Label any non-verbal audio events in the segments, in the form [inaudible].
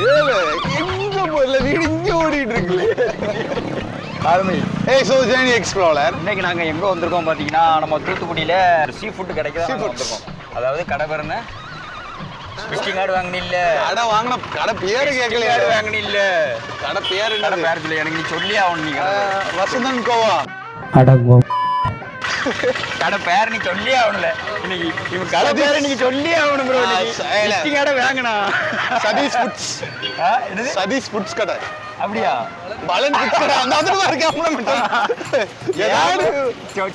எங்க போயில வீடு இங்க ஓடிட்டு இருக்குல்ல. ஆரம்பி ஏய் சோ ஜேர்னி எக்ஸ்ப்ளோரர் இன்னைக்கு நாங்க எங்க வந்திருக்கோம் பாத்தீங்கன்னா நம்ம தூத்துக்குடியில சீ ஃபுட் foods. வந்திருக்கோம். அதாவது கடை பேர் என்ன? விசிட்டிங் கார்டு வாங்கினி இல்ல. கடை வாங்கின கடை பேரு கேட்கலையா. கார்டு வாங்கினி இல்ல. கடை பேரு கடை பேர் எனக்கு நீ சொல்லி ஆகணும் நீ வசந்தன் கோவா. கடை பேர் நீ சொல்லி ஆகணும்ல. இன்னைக்கு இவன் கடை. பேர் நீங்க சொல்லி ஆகணும் ப்ரோ. விசிட்டிங் கார்டு வாங்கினா சதீஷ் ஃபுட்ஸ். சதீஷ் ஃபுட்ஸ் கடை. அப்படியா பலன் அந்த தான் இருக்கேன் ஏதாவது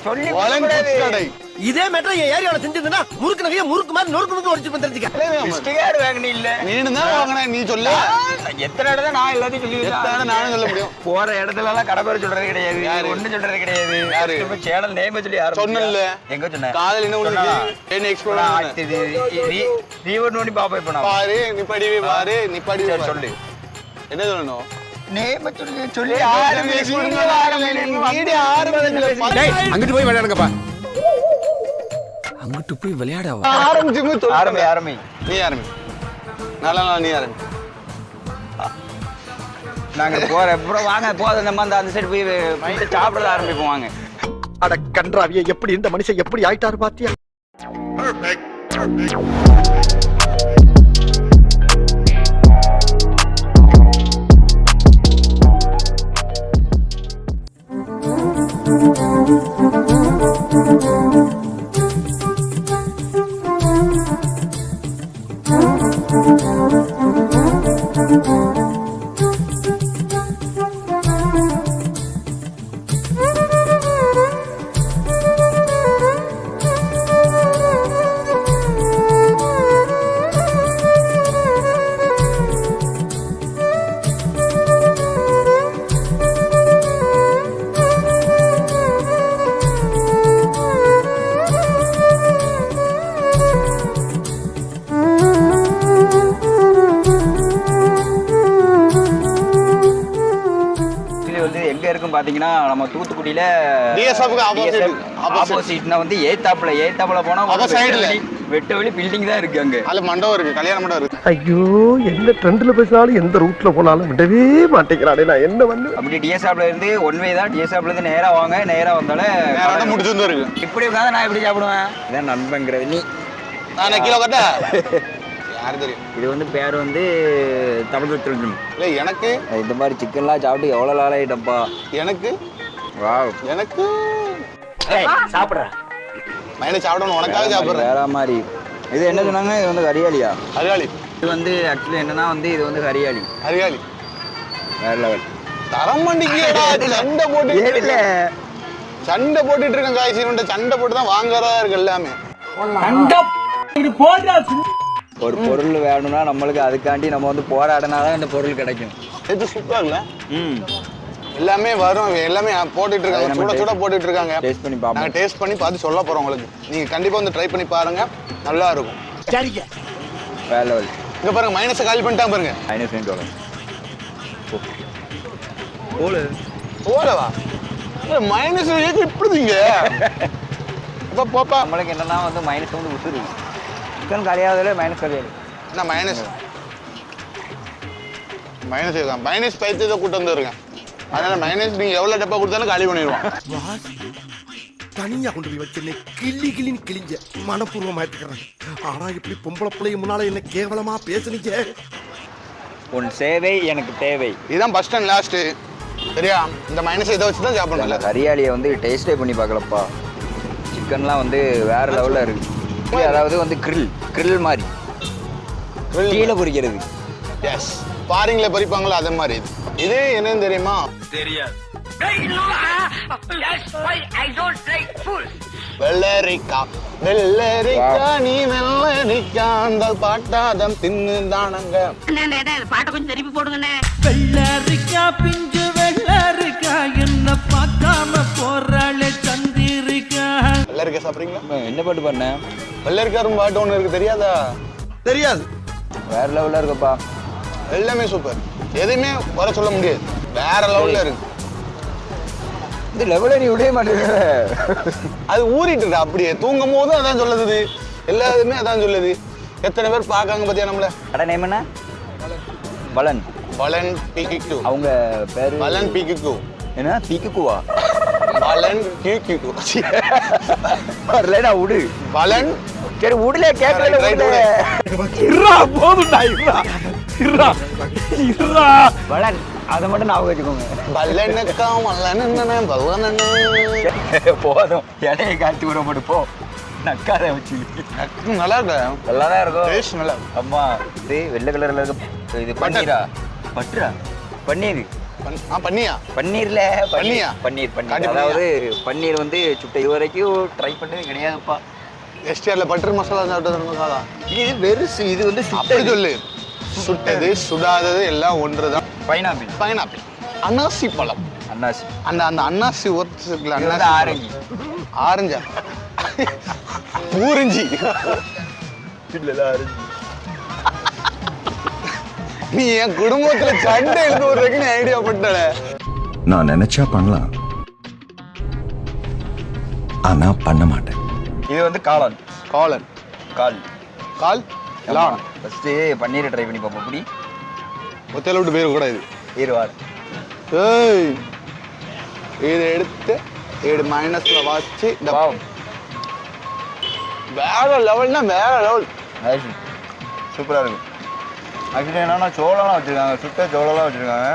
சொல்லி பலன் ஃபுட்ஸ் கடை இதே மேட்டர் என் ஏரியாவில் செஞ்சதுன்னா முறுக்கு நகைய முறுக்கு மாதிரி நொறுக்கு நொறுக்கு ஒடிச்சு வந்துருச்சுக்க விசிட்டிங் கார்டு வாங்கினி இல்ல நீனு தான் வாங்கினேன் நீ சொல்ல எத்தனை இடம் தான் நான் எல்லாத்தையும் சொல்லி எத்தனை நானும் சொல்ல முடியும் போற இடத்துல எல்லாம் கடை பேர் சொல்றது கிடையாது யாரு? ஒண்ணு சொல்றது கிடையாது யாரு? இப்ப சேனல் நேம் சொல்லி யாரும் சொன்னேன்ல. எங்க சொன்ன காதல் என்ன சொன்னா? என்ன எக்ஸ்ப்ளோர் ரீ- ரீவர்ட் நோண்டி இப்ப நான் பாரு நீ படிவே பாரு நீ பாரு. சொல்லு என்ன சொல்லணும் அங்கிட்டு போய் விளையாடுங்கப்பா. அங்கிட்டு போய் விளையாடவா ஆரம்பிச்சுங்க சொல்லு. ஆரம்பி ஆரம்பி. நீ ஆரம்பி. நல்ல நாள் நீ ஆரம்பி. நாங்க போற அப்புறம் வாங்க போதும். நம்ம அந்த அந்த சைடு போய் சாப்பிட ஆரம்பிப்போம் வாங்க. அட கன்றாவிய எப்படி இந்த மனுஷன் எப்படி ஆயிட்டாரு பாத்தியா? இருக்கும் பாத்தீங்கன்னா நம்ம தூத்துக்குடியில. ஆப்போசிட்னா வந்து ஏத்தாப்புல ஏத்தாப்புல போனா ஒரு அப்ப side ல. வெட்ட வெளி- பில்டிங் தான் இருக்கு அங்க. அதுல மண்டபம் இருக்கு கல்யாண மண்டபம் இருக்கு. ஐயோ எந்த ட்ரெண்ட்ல பேசினாலும் எந்த ரூட்ல போனாலும் விடவே மாட்டேங்கிறானே நான். என்ன வந்து? அப்படி டிஎஸ்ஆப்ல இருந்து ஒன் வே தான் டிஎஸ்ஆப்ல இருந்து நேரா வாங்க. நேரா வந்தாலே நேரம் முடிச்சு இருக்கு. இப்படி உட்காந்து நான் எப்படி சாப்பிடுவேன்? இதான் நண்பங்கிறது நீ நான் கிலோ கட்ட [laughs] யாரு தெரியும்? இது வந்து பேர் வந்து தமிழ் திருஜும் இல்ல எனக்கு? இந்த மாதிரி சிக்கன்லாம் சாப்பிட்டு எவ்வளோ நாள் ஆகிட்டப்பா எனக்கு? வா எனக்கு? சாப்பிடுறேன் மைனஸ் சாப்பிடணும் உனக்காக சாப்பிடுறேன். வேற மாதிரி. இது என்ன சொன்னாங்க? இது வந்து ஹரியாலியா அரியாளி இது வந்து ஆக்சுவலி என்னன்னா வந்து இது வந்து ஹரியாலி அரியாளி வேற லெவல் தரம் பண்ணிக்கடா சண்டை போட்டு சண்டை போட்டுட்டு இருக்கேன் காய்ச்சி சண்டை போட்டு தான் வாங்குறதா இருக்கு எல்லாமே. ஒரு பொருள் வேணும்னா நம்மளுக்கு அதுக்காண்டி நம்ம வந்து போராடினா தான் இந்த பொருள் கிடைக்கும். இது சூப்பரா இல்ல ம். எல்லாமே வரும். எல்லாமே போட்டுட்டு இருக்காங்க. சுட சுட போட்டுட்டு இருக்காங்க. டேஸ்ட் பண்ணி பார்ப்போம் டேஸ்ட் பண்ணி பார்த்து சொல்ல போறோம் உங்களுக்கு. நீங்க கண்டிப்பா வந்து ட்ரை பண்ணி பாருங்க. நல்லா இருக்கும். சரிங்க. வேற லெவல் இங்க பாருங்க மைனஸை காலி பண்ணிட்டா பாருங்க. மைனஸ் சொல்லுங்க போல ஓடவா மைனஸ் இப்படிங்க அப்ப போப்பா. நம்மளுக்கு என்னன்னா வந்து மைனஸ் வந்து சிக்கன் கரையாதல மைனஸ் கரையாது என்ன மைனஸ் மைனஸ் இருக்கான் மைனஸ் பைத்தியத்தை கூட்டு வந்துருக்கேன் அதனால மைனஸ் நீங்க எவ்வளவு டப்பா கொடுத்தாலும் காலி பண்ணிடுவான் தனியா கொண்டு போய் வச்சிருந்தேன் கிள்ளி கிள்ளின்னு கிழிஞ்ச மனப்பூர்வமா எடுத்துக்கிறேன் ஆனா இப்படி பொம்பளை பிள்ளைங்க முன்னால என்ன கேவலமா பேசுனீங்க? உன் சேவை எனக்கு தேவை. இதுதான் ஃபர்ஸ்ட் அண்ட் லாஸ்ட் சரியா? இந்த மைனஸ் இதை வச்சு தான் சாப்பிடணும்ல கரியாலியை வந்து டேஸ்டே பண்ணி பார்க்கலப்பா. சிக்கன்லாம் வந்து வேற லெவலில் இருக்கு. இது அதாவது வந்து கிரில் கிரில் மாதிரி. கீழே பொரிக்கிறது எஸ் பாரிங்ல பறிப்பாங்களா அதே மாதிரி இது. இது என்னன்னு தெரியுமா? வெள்ளரிக்கா வெள்ளரிக்கா நீ வெள்ளரிக்கா அந்த பாட்டாதம் தின்னு தானங்க. பாட்டை கொஞ்சம் திருப்பி போடுங்கண்ணே. வெள்ளரிக்கா பிஞ்சு வெள்ளரிக்கா என்ன பார்க்காம போறாளே சந்திரிக்கா. வெள்ளரிக்கா சாப்பிடுறீங்களா? என்ன பாட்டு பண்ண வெள்ளரிக்காரும் பாட்டு ஒன்று இருக்கு தெரியாதா? தெரியாது. வேற லெவலில் இருக்குப்பா. எல்லாமே சூப்பர் எதையுமே வர சொல்ல முடியாது. வேற லெவல்ல இருக்கு. இந்த லெவலில் நீ விடவே மாட்டேங்கிற. அது ஊறிட்டு இருக்கு அப்படியே. தூங்கும் போதும் அதான் சொல்லுது. எல்லாருமே அதான் சொல்லுது. எத்தனை பேர் பார்க்காங்க பத்தியா நம்மள? கடை நேம் என்ன? பலன். பலன் பிகிக்கு அவங்க பேரு? பலன் பிகிக்கு என்ன? பீக்குவா பலன் கியூக்கு வரலடா விடு. பலன் சரி விடல கேட்கல விடல இருடா போதும்டா இருடா. இருடா. இருடா. பலன் அதை மட்டும் ஞாபகம் வச்சுக்கோங்க. பலனுக்கா மல்லன பலனன்னு போதும். இலையை காய்ச்சி விட மட்டும் போ. நக்காத வச்சு. நல்லா இருக்கு நல்லா தான் இருக்கும். டேஸ்ட் நல்லா. அம்மா இது வெள்ளை கலர்ல இருக்க. இது பன்னீரா. பட்டுரா? பன்னீர். பன்- ஆ பண்ணியா பன்னீர்ல. பன்னீரா? பன்னீர்? பன்னீர் காட்டி அதாவது பன்னீர். வந்து சுட்ட இது வரைக்கும் ட்ரை பண்ணது கிடையாதுப்பா. எஸ்டிஆர்ல பட்டர் மசாலா சாப்பிட்டது காதா இது வெறுசு இது வந்து அப்படி சொல்லு. சுட்டது சுடாதது எல்லாம் ஒன்றுதான் பைனாப்பிள் பைனாப்பிள் அன்னாசி பழம். அன்னாசி. அந்த அந்த அன்னாசி ஒர்த்து இருக்குல்ல வந்து ஆரஞ்சு. ஆரஞ்சா? பூரிஞ்சி. நீ என் குடும்பத்துல சண்டை எழுந்து விடுறதுக்கு நீ ஐடியா பண்ணல நான் நினைச்சா பண்ணலாம். ஆனா பண்ண மாட்டேன். இது வந்து காளான். காலன் கால். கால்? லான். ஃபர்ஸ்ட் பன்னீரை ட்ரை பண்ணி பார்ப்போம். அப்படி ஒத்தையில விட்டு பேர் கூட இது. இருவார் ஏய். இதை எடுத்து ஏழு மைனஸ்ல வச்சு இந்த பாவம் வேற லெவல்னா வேற லெவல் சூப்பராக இருக்கும் ஆக்சுவலி என்னன்னா சோளம்லாம் வச்சுருக்காங்க. சுட்ட சோளம்லாம் வச்சுருக்காங்க.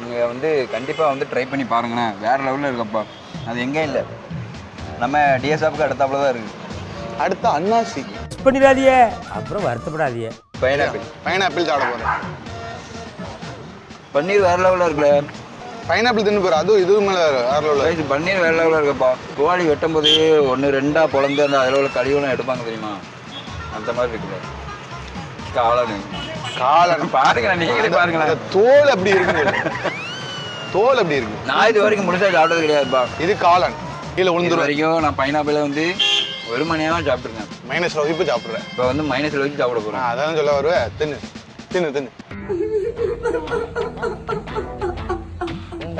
நீங்கள் வந்து கண்டிப்பாக வந்து ட்ரை பண்ணி பாருங்கண்ணே வேறு லெவலில் இருக்கப்பா. அது எங்கேயும் இல்லை. நம்ம டிஎஸ்ஆப்புக்கு அடுத்தாப்புல தான் இருக்குது அடுத்து அன்னாசி. பண்ணிடாதியே அப்புறம் வருத்தப்படாதியே பைனாப்பிள் பைனாப்பிள் சாப்பிட போறேன். பன்னீர் வேறு லெவலில் இருக்குல்ல. பைனாப்பிள் தின்னு போற அதுவும் இதுவும் மேல வேற வேற லெவல் ரைஸ் பன்னீர் வேறு லெவலில் இருக்குப்பா. கோழி வெட்டும் போது ஒன்று ரெண்டாக பொழந்து அந்த அதில் உள்ள கழிவுலாம் எடுப்பாங்க தெரியுமா? அந்த மாதிரி இருக்குது காளானு. காலன் பாருங்க நீங்களே பாருங்களேன். தோல் அப்படி இருக்கு தோல் அப்படி இருக்கு. நான் இது வரைக்கும் முழுசாக சாப்பிட்டது கிடையாதுப்பா. இது காளான். கீழே இது விழுந்துரும் வரைக்கும் நான் பைனாப்பிளை வந்து ஒரு மணியாக தான் சாப்பிட்ருக்கேன் மைனஸ்ல இப்போ சாப்பிடுறேன். இப்போ வந்து மைனஸில் வச்சு சாப்பிட போகிறேன் அதான் சொல்ல வருவேன். தின்னு தின்னு தின்னு.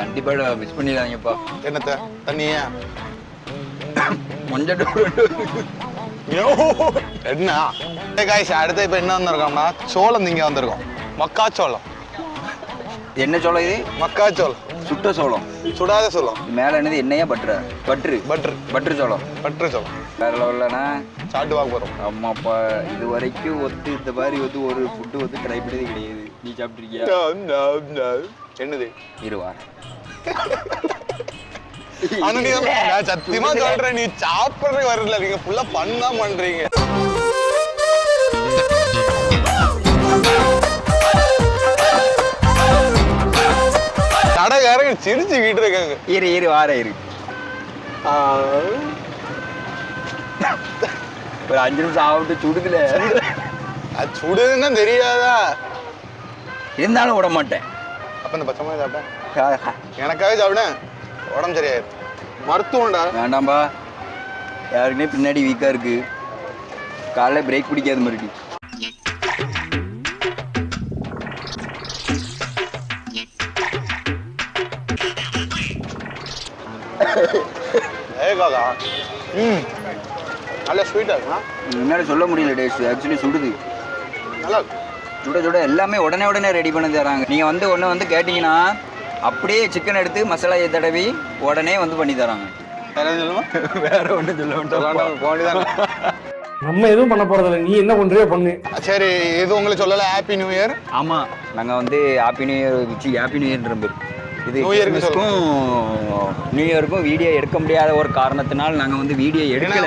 கண்டிப்பாக மிஸ் பண்ணிடாதீங்கப்பா. என்னத்த? தண்ணியா? என்ன? காய்ஸ் அடுத்து இப்போ என்ன வந்திருக்கோம்னா சோளம் இங்க வந்திருக்கோம். மக்காச்சோளம். என்ன சோளம் இது? மக்காச்சோளம். சுட்ட சோளம். சுடாத சோளம். மேலே என்னது எண்ணெயா பட்டரா? பட்ரு பட்டர் பட்ரு சோளம். பட்டர் சோளம். வேற லெவல்லண்ணா சாப்பிட்டு வாங்க போறோம். அம்மாப்பா இது வரைக்கும் ஒத்து இந்த மாதிரி வந்து ஒரு ஃபுட்டு வந்து ட்ரை பண்ணதே கிடையாது. நீ no. என்னது? நான் சத்தியமா சொல்றேன் நீ சாப்பிடுறதுக்கு வரல. நீங்க ஃபுல்லா பண்ணா பண்றீங்க. கடைக்காரங்க சிரிச்சுக்கிட்டு இருக்காங்க. இரு இரு வார இரு. ஒரு அஞ்சு நிமிஷம் சாப்பிட்டு சுடுதுல. அது சுடுதுன்னா தெரியாதா? இருந்தாலும் விட மாட்டேன். அப்ப இந்த பச்சை சாப்பிட்டேன். எனக்காக சாப்பிட்டேன் உடம்பு சரியாயிரு. மருத்துவம்டா. வேண்டாம்பா. யாருக்குனே பின்னாடி வீக்காக இருக்கு. காலைல பிரேக் பிடிக்காத மாதிரி ஏகாதா? ம். நல்ல ஸ்வீட்டா இருக்குண்ணா. என்னால் சொல்ல முடியல டேஸ்ட் ஆக்சுவலி சுடுது. நல்லா சுட சுட எல்லாமே உடனே உடனே ரெடி பண்ணி தராங்க. நீங்கள் வந்து ஒன்று வந்து கேட்டிங்கன்னா அப்படியே சிக்கன் எடுத்து மசாலாயை தடவி உடனே வந்து பண்ணி தராங்க. வேற எதுவும் சொல்லுமா வேற ஒன்றும் சொல்ல வேண்டாம் நம்ம எதுவும் பண்ண போறதில்ல நீ என்ன பண்றியோ பண்ணு. சரி இது உங்களுக்கு சொல்லல ஹாப்பி நியூ இயர் ஆமாம் நாங்கள் வந்து ஹாப்பி நியூ இயர் வச்சு ஹாப்பி நியூ இயர்ன்ற பேர். இது கிறிஸ்மஸ்க்கும் நியூ இயருக்கும் வீடியோ எடுக்க முடியாத ஒரு காரணத்தினால் நாங்கள் வந்து வீடியோ எடுக்கல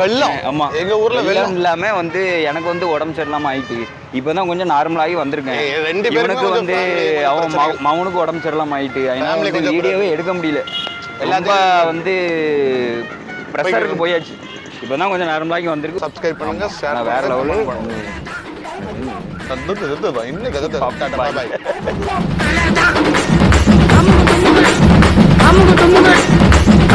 வெள்ளம். ஆமா. எங்க ஊர்ல வெள்ளம் இல்லாம வந்து எனக்கு வந்து உடம்பு சரியில்லாம ஆயிட்டு. இப்பதான் கொஞ்சம் நார்மல் ஆகி வந்திருக்கேன். ரெண்டு கொஞ்சம் வந்து கொஞ்சம் அவன் மவனுக்கு உடம்பு சரியில்லாம ஆயிட்டு. அதனால வந்து கொஞ்சம் வீடியோவே எடுக்க முடியல. எல்லாத்தையும் வந்து ப்ரெஷருக்கு போயாச்சு. இப்பதான் கொஞ்சம் நார்மலாகி வந்திருக்கு. சப்ஸ்கிரைப் பண்ணுங்க வேற லெவலு இன்னும் கதை பாய்.